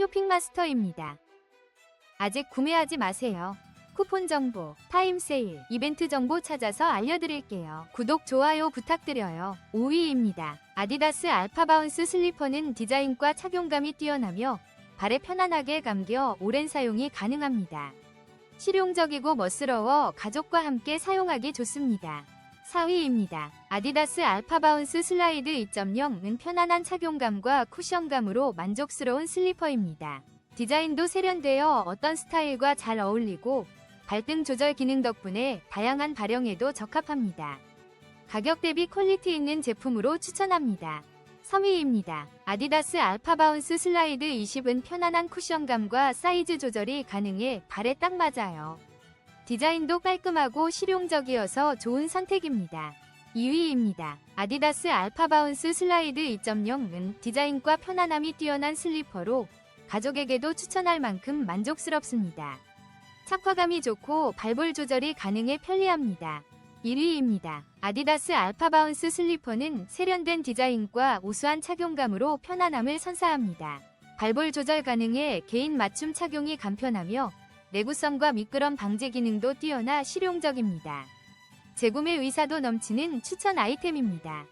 쇼핑마스터입니다. 아직 구매하지 마세요. 쿠폰 정보, 타임 세일, 이벤트 정보 찾아서 알려드릴게요. 구독, 좋아요 부탁드려요. 5위입니다. 아디다스 알파바운스 슬리퍼는 디자인과 착용감이 뛰어나며 발에 편안하게 감겨 오랜 사용이 가능합니다. 실용적이고 멋스러워 가족과 함께 사용하기 좋습니다. 4위입니다. 아디다스 알파바운스 슬라이드 2.0은 편안한 착용감과 쿠션감으로 만족스러운 슬리퍼입니다. 디자인도 세련되어 어떤 스타일과 잘 어울리고 발등 조절 기능 덕분에 다양한 발형에도 적합합니다. 가격 대비 퀄리티 있는 제품으로 추천합니다. 3위입니다. 아디다스 알파바운스 슬라이드 20은 편안한 쿠션감과 사이즈 조절이 가능해 발에 딱 맞아요. 디자인도 깔끔하고 실용적이어서 좋은 선택입니다. 2위입니다. 아디다스 알파 바운스 슬라이드 2.0은 디자인과 편안함이 뛰어난 슬리퍼로 가족에게도 추천할 만큼 만족스럽습니다. 착화감이 좋고 발볼 조절이 가능해 편리합니다. 1위입니다. 아디다스 알파 바운스 슬리퍼는 세련된 디자인과 우수한 착용감으로 편안함을 선사합니다. 발볼 조절 가능해 개인 맞춤 착용이 간편하며 내구성과 미끄럼 방지 기능도 뛰어나 실용적입니다. 재구매 의사도 넘치는 추천 아이템입니다.